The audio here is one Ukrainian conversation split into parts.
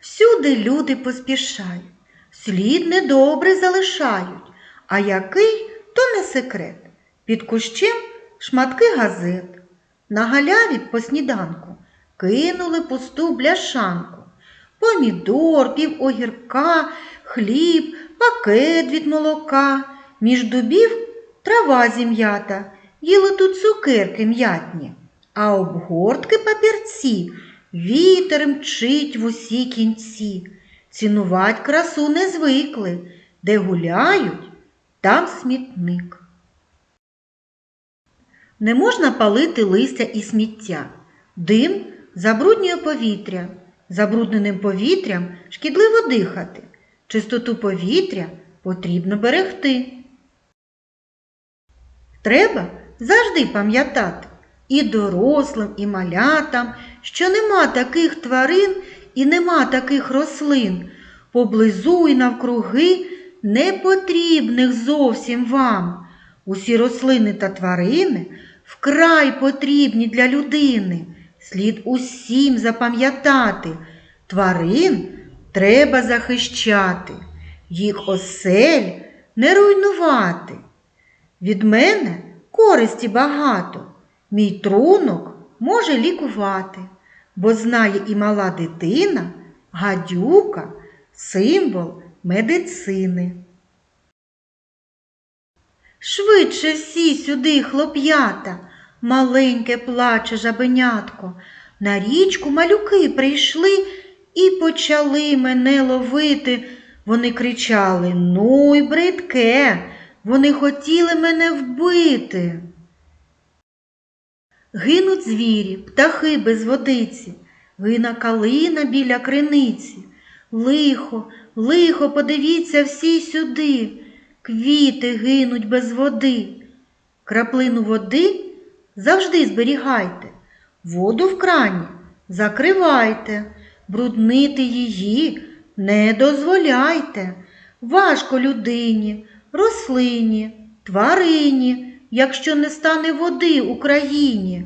Всюди люди поспішають, слід недобре залишають, а який то не секрет. Під кущем шматки газет. На галяві по сніданку кинули пусту бляшанку. Помідор, пів огірка, хліб, пакет від молока. Між дубів трава зім'ята, їли тут цукерки м'ятні, а обгортки папірці вітер мчить в усі кінці. Цінувать красу не звикли, де гуляють, там смітник. Не можна палити листя і сміття. Дим забруднює повітря. Забрудненим повітрям шкідливо дихати. Чистоту повітря потрібно берегти. Треба завжди пам'ятати і дорослим, і малятам, що нема таких тварин і нема таких рослин, поблизу і навкруги непотрібних зовсім вам. Усі рослини та тварини вкрай потрібні для людини. Слід усім запам'ятати, тварин треба захищати, їх осель не руйнувати. Від мене користі багато, мій трунок може лікувати, бо знає і мала дитина, гадюка, символ медицини. Швидше всі сюди, хлоп'ята, маленьке плаче жабенятко. На річку малюки прийшли і почали мене ловити. Вони кричали Ну й бридке, вони хотіли мене вбити. Гинуть звірі, птахи без водиці, гина калина біля криниці. Лихо, лихо, подивіться всі сюди, квіти гинуть без води. Краплину води завжди зберігайте, воду в крані закривайте, бруднити її не дозволяйте. Важко людині, рослині, тварині, якщо не стане води у країні.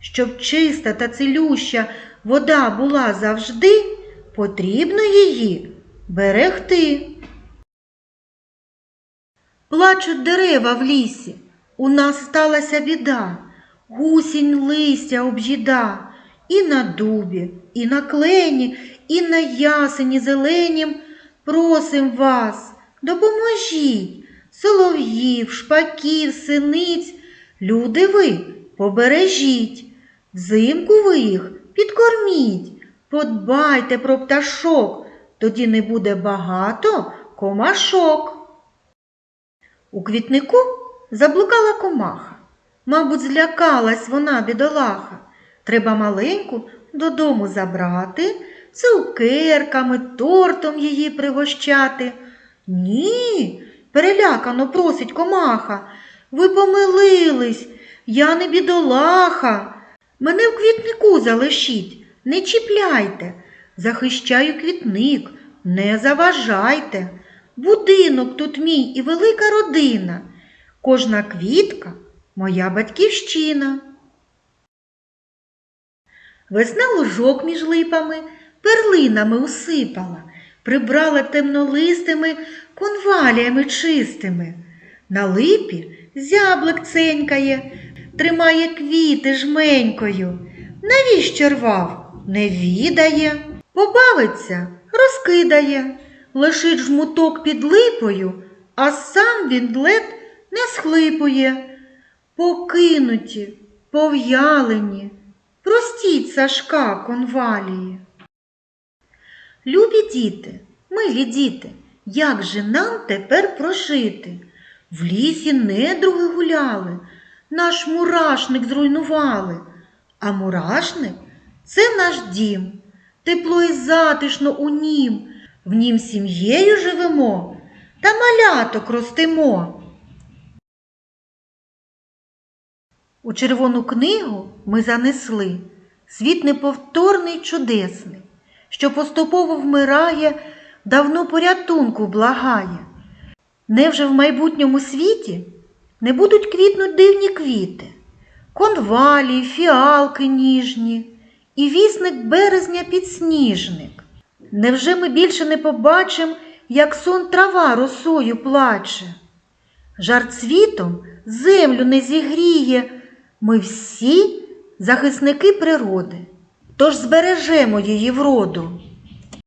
Щоб чиста та цілюща вода була завжди, потрібно її берегти. Плачуть дерева в лісі, у нас сталася біда, гусінь листя об'їда, і на дубі, і на клені, і на ясені зеленім. Просим вас, допоможіть, солов'їв, шпаків, синиць, люди ви побережіть, взимку ви їх підкорміть, подбайте про пташок, тоді не буде багато комашок. У квітнику заблукала комаха. Мабуть, злякалась вона, бідолаха. Треба маленьку додому забрати, цукерками, тортом її пригощати. Ні, перелякано просить комаха. Ви помилились, я не бідолаха. Мене в квітнику залишіть, не чіпляйте. Захищаю квітник, не заважайте. Будинок тут мій і велика родина. Кожна квітка моя батьківщина. Весна лужок між липами перлинами усипала, прибрала темнолистими конваліями чистими. На липі зяблик ценькає, тримає квіти жменькою. Навіщо рвав? Не відає, побавиться, розкидає, лишить жмуток під липою, а сам він лед не схлипує. Покинуті, пов'ялені, простіть Сашка конвалії. Любі діти, милі діти, як же нам тепер прожити? В лісі недруги гуляли, наш мурашник зруйнували, а мурашник це наш дім, тепло і затишно у нім, в нім сім'єю живемо та маляток ростимо. У червону книгу ми занесли світ неповторний чудесний, що поступово вмирає, давно порятунку благає. Невже в майбутньому світі не будуть квітнуть дивні квіти, конвалії, фіалки ніжні і вісник березня підсніжник? невже ми більше не побачим, як сон трава росою плаче? Жар цвітом землю не зігріє. Ми всі захисники природи, тож збережемо її вроду.